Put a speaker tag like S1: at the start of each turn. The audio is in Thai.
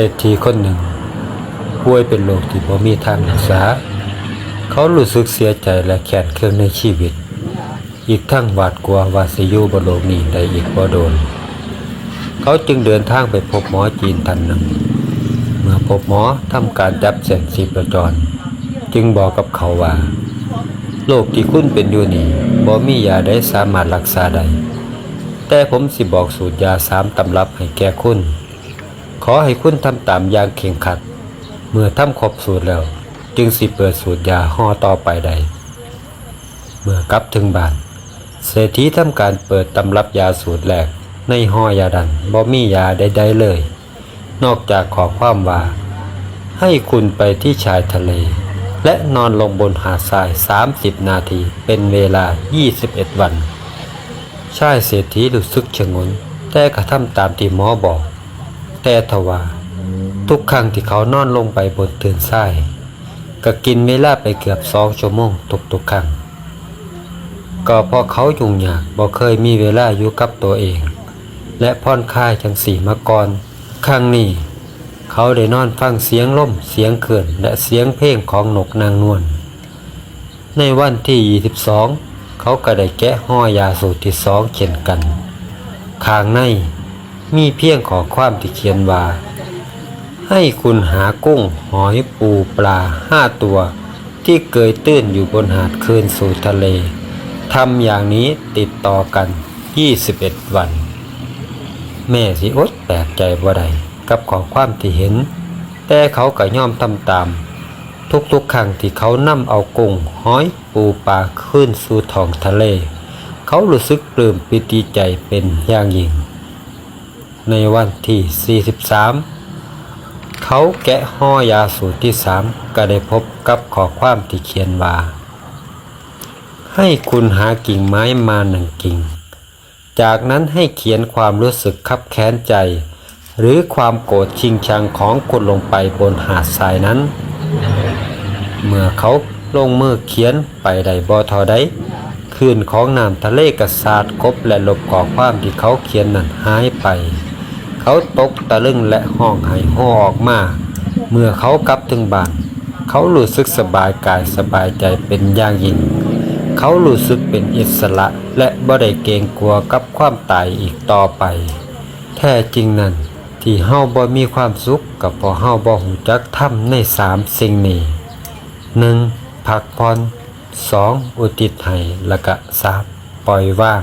S1: เศรษฐีคนหนึ่ง ป่วยเป็นโรคที่บ่มีทางรักษา เขารู้สึกเสียใจและแค้นเคืองในชีวิต อีกทั้งหวาดกลัวว่าสิอยู่บนโลกนี้ได้อีกบ่โดน เขาจึงเดินทางไปพบหมอจีนท่านหนึ่ง เมื่อพบหมอทำการจับเส้นชีพจร จึงบอกกับเขาว่าโรคที่คุณเป็นอยู่นี่บ่มียาใดสามารถรักษาได้แต่ผมสิบอกสูตรยาสามตำรับให้แก่คุณ ขอให้คุณทำตามอย่างเข่งขัด เมื่อทำครบสูตรแล้ว จึงสิเปิดสูตรยาห่อต่อไปได้เมื่อกลับถึงบ้านเศรษฐีทำการเปิดตำรับยาสูตรแรกในห่อยาดันบ่มียาใดๆเลย นอกจากขอความว่า ให้คุณไปที่ชายทะเล และนอนลงบนหาดทราย 30 นาทีเป็นเวลา 21 วัน ชายเศรษฐีรู้สึกชงน แต่กระทำตามที่หมอบอก แต่ทว่า ทุกครั้งที่เขานอนลงไปบนเตือนทรายก็กินเวลาไปเกือบสองชั่วโมงทุกๆครั้งก็เพราะเขายุ่งยากบ่เคยมีเวลาอยู่กับตัวเอง และผ่อนคลายจังสีมาก่อนครั้งนี้ เขาได้นอนฟังเสียงล่มเสียงเขื่อนและเสียงเพลงของนกนางนวลในวันที่ 22 เขาก็ได้แกะห่อยาสูตรที่สองเช่นกันข้างใน มีเพียงขอความที่เขียนว่า ให้คุณหากุ้งหอยปูปลาห้าตัว ที่เกยตื้นอยู่บนหาดคืนสู่ทะเลทำอย่างนี้ติดต่อกัน 21 วัน แม่สิอดแปลกใจบ่ได้กับขอความที่เห็น แต่เขาก็ย่อมทำตาม ทุกๆครั้งที่เขานำเอากุ้งหอยปูปลาขึ้นสู่ท้องทะเล เขารู้สึกปลื้มปิติใจเป็นอย่างยิ่ง ในวันที่ 43 เขาแกะห่อยาสูตรที่สามก็ได้พบกับข้อความที่เขียนว่า ให้คุณหากิ่งไม้มาหนึ่งกิ่ง จากนั้นให้เขียนความรู้สึกคับแค้นใจ หรือความโกรธชิงชังของคุณลงไปบนหาดทรายนั้น เมื่อเขาลงมือเขียนไปได้บ่เทอใดคลื่นของน้ำทะเลกระสาดกบและลบก่อความที่เขาเขียนนั้นหายไป เขาตกตะลึงและห้องไห้ห้อออกมา เมื่อเขากลับถึงบ้าน เขารู้สึกสบายกายสบายใจเป็นอย่างยิ่ง เขารู้สึกเป็นอิสระและบ่ได้เกรงกลัวกับความตายอีกต่อไป แท้จริงนั้นที่เฮาบ่มีความสุขกับพอเฮาบ่หูจักทำในสามสิ่งนี้หนึ่งพักผ่อนสองอุทิศให้และก็สามปล่อยว่าง